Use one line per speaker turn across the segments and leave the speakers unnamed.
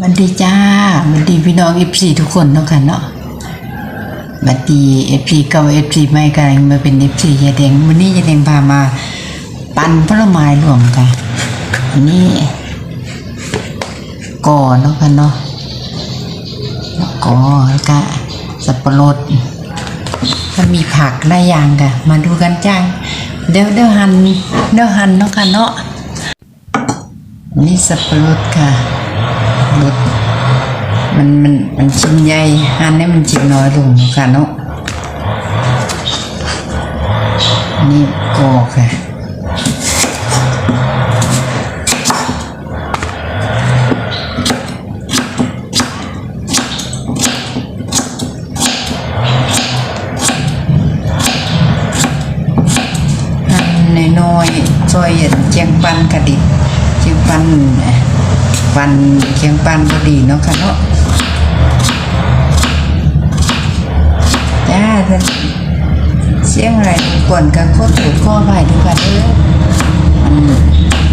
วัสดีจ้าวัสดีพี่น้องเอฟซีทุกคนเนาะค่ะเนาะวัสดีเอฟซีเก่าเอฟซีใหม่กำลังมาเป็นเอฟซียาแดงวันนี้ยาแดงพามา ปั่นผลไม้รวมกันอันนี้ก่อเนาะค่ะเนาะแล้วก็แล้วก็สับปะรดมันมีผักหลายอย่างค่ะ มาดูกันจ้าเดี๋ยวเดี๋ยวหั่นเดี๋ยวหั่นเนาะค่ะเนาะนี่สับปะรดค่ะ รสมันมันมันชิ้นใหญ่อันนี้มันชิ้นน้อยลงค่ะ ฟันเคียงปันก็ดีเนาะค่ะเนาะจ้าท่านเสียงอะไรกวนกันโคตรถูกข้อไปดูกันเด้อมัน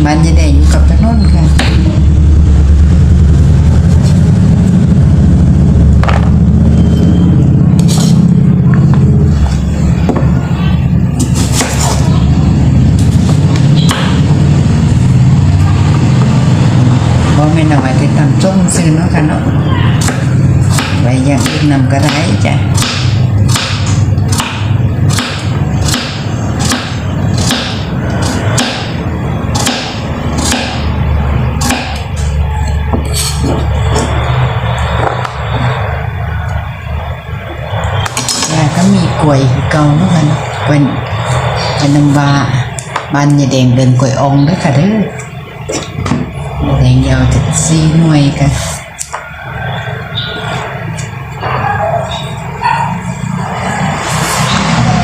มันจะได้อยู่กับถนนค่ะ บ่แม่นเอาไว้ที่ตำส้มซื้อเนาะค่ะเนาะไว้อย่างอื่นนำก็ได้จ้ะแล้วก็มีกล้วยคือเก่าเนาะค่ะเนาะกล้วยเป็นน้ำบาบ้านยายแดงเดินกล้วยอ่องเด้วยค่ะเด้อ แดงยาวจะซีหน่วยกัน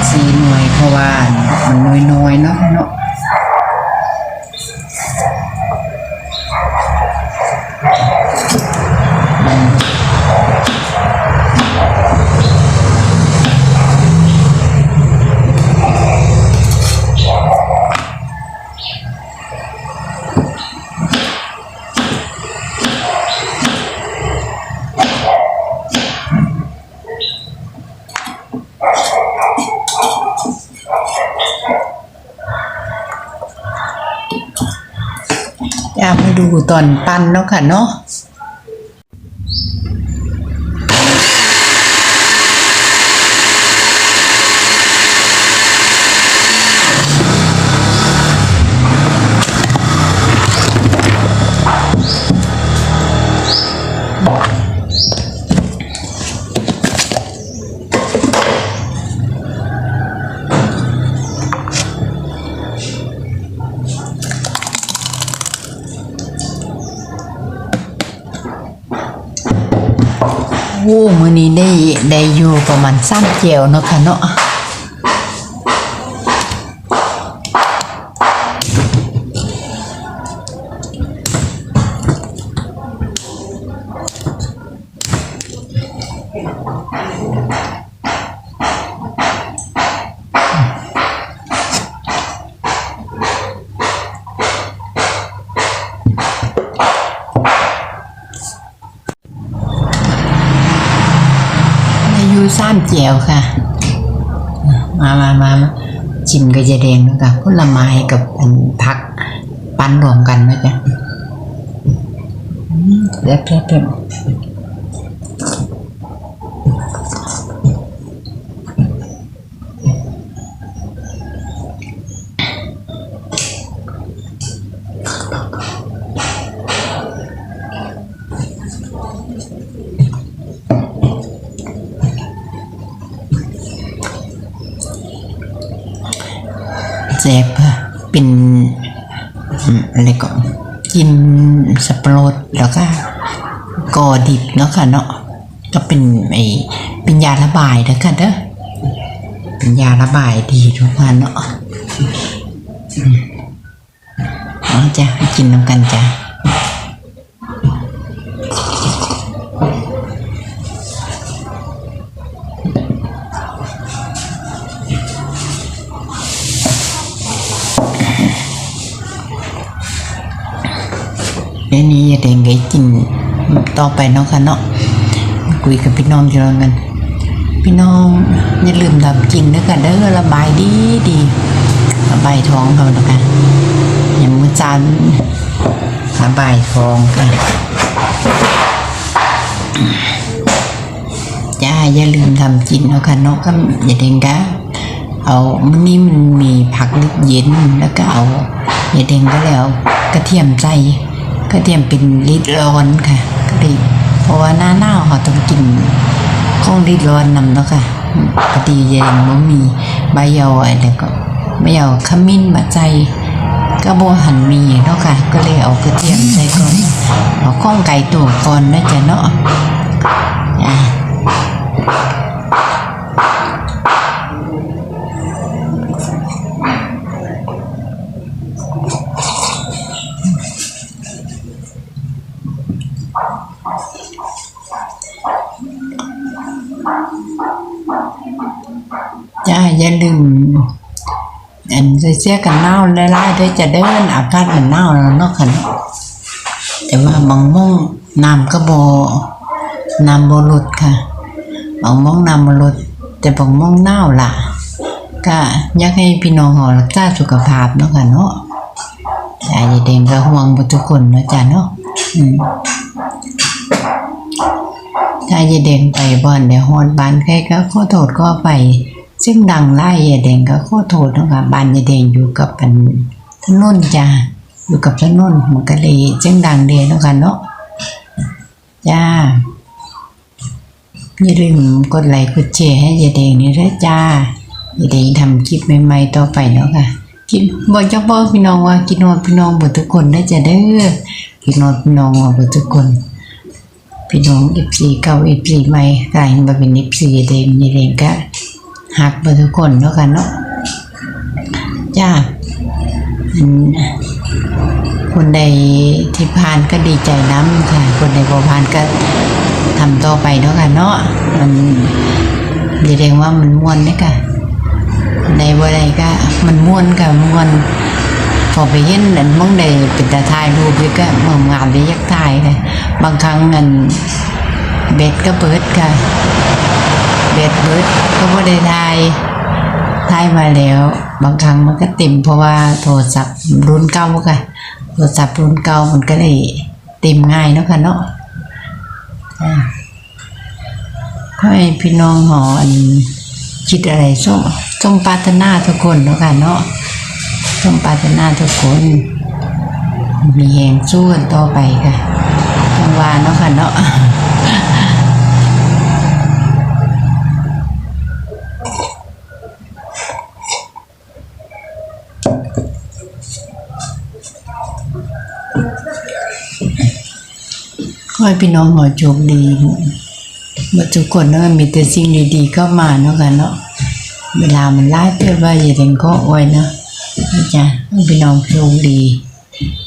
ซีหน่วยเพราะว่ามันน้อยๆเนาะเนาะ ตอนปั้นเนาะค่ะเนาะ โอ้มื้อนี้ได้ได้อยู่ประมาณสามเจียวเนาะค่ะเนาะ เจียวค่ะ มามามาชิมก็จะแดงเนาะค่ะผลไม้กับอันผักปั้นรวมกันไหมจ๊ะเด็ดเด็ดเด็ด เจ็บเป็นอะไรก่อนกินสับปะรดแล้วก็กอดิบเนาะค่ะเนาะก็เป็นไอเป็นยาระบายนะค่ะเด้อเป็นยาระบายดีทุกวันเนาะอ๋อจ้ะกินน้ำกันจ้ะ เดี๋ยวนี้ยายแดงก็กินต่อไปเนาะค่ะเนาะคุยกับพี่น้องจะรอกัน พี่น้องอย่าลืมทำกินด้วยกันเด้อระบายดีดีระบายท้องเขาแล้วกันอย่างมื้อจานระบายท้องกันจ้าอย่าลืมทำกินเนาะค่ะเนาะก็อย่าเด้งกะเอามื้อนี้มันมีผักลิบเย็นแล้วก็เอาอย่าเด้งก็แล้วกระเทียมใส่ กระเทียมเป็นลิตรร้อนค่ะก็ดีเพราะว่าหน้าหนาวเขาต้องกินของดีร้อนนำเนาะค่ะพอดีเย็นบ่มีใบเยาอะไรก็ไม่เอาขมิ้นมาใจก็บ่หันมีเนาะค่ะ ก็เลยเอากระเทียมใส่ก่อนเอาข้องไก่ตัวก่อนนะจ๊ะเนาะ อย่าลืมอันใส่เสื้อกันหนาวไล่ๆด้วยจะเดินอากาศมันหนาวแล้วเนาะค่ะเนาะแต่ว่าบางม่งน้ำก็บน้ำบ่ลดค่ะบางม่งน้ำบ่ลดแต่บางม่งหนาวล่ะ ก็อยากให้พี่น้องเฮารักษาสุขภาพเนาะค่ะเนาะจ้าอย่าเด่นก็ห่วงบ่ทุกคนเนาะจ้าเนาะถ้ายเด่นไปบ่อนเดี๋ยวฮอดบ้านใครก็ขอโทษก็ไป ซึ่งดังไล่ย่าเด่นก็ขอโทษนาะคะบ้านย่าเด่นอยู่กับอันถนนจ้าอยู่กับถนนมันก็เลยจึงดังเดนเนาะคะเนาะจ้าอย่าลืมกดไลค์กดแชร์ให้ยายแดงนี่ด้วยจ้ายายแดงทำคลิปใหม่ๆต่อไปเนาะค่ะคิดบอกจะบอพี่น้องว่ากินนอนพี่น้องหมดทุกคนได้จะเด้อกินนอนพี่น้องหมดทุกคนพี่น้องเอฟซีเก่าเอฟซีใหม่กลายมาเป็นเอฟซียายแดงยายแดงก็ หักหมดทุกคนเนาะค่ะเนาะจ้าอันคนใดที่ผ่านก็ดีใจน้ำค่ะ คนใดบ่ผ่านก็ทำต่อไปเนาะค่ะเนาะมันแสดงว่ามันม่วนนี่ค่ะในบ่ใดก็มันม่วนค่ะม่วนพอไปเห็นอันมองใดเป็นตาถ่ายรูปก็เมืองานเลยอยากถ่ายค่ะบางครั้งอันเบ็ดก็เปิดค่ะ เบ็ดเบิดก็บ่ได้ถ่ายถ่ายมาแล้ว บางครั้งมันก็เต็มเพราะว่าโทรศัพท์รุ่นเก่าค่ะโทรศัพท์รุ่นเก่ามันก็เลยเต็มง่ายเนาะค่ะเนาะขอให้พี่น้องหออันคิดอะไรส้มส้มปาถนาทุกคนเนาะค่ะเนาะส้มปาถนาทุกคน มีแหงสู้กันต่อไปค่ะจังหวาเนาะค่ะเนาะ ให้พี่น้องหอโชคดีหมดทุกคนเนาะมีแต่สิ่งดีๆเข้ามาเนาะค่ะเนาะเวลามันไล่เพื่อว่าอย่าเร่งก็ไว้เนาะนะจ๊ะให้พี่น้องโชคดี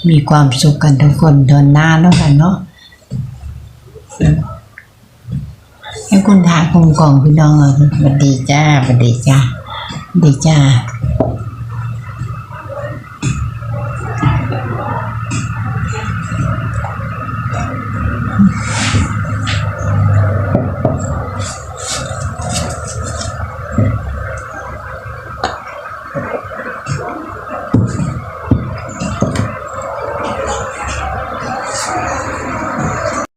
มีความสุขกันทุกคนทนหน้าเนาะค่ะเนาะให้คุณทาคุมกล่องพี่น้องเอาสวัสดีจ้าสวัสดีจ้าสวัสดีจ้า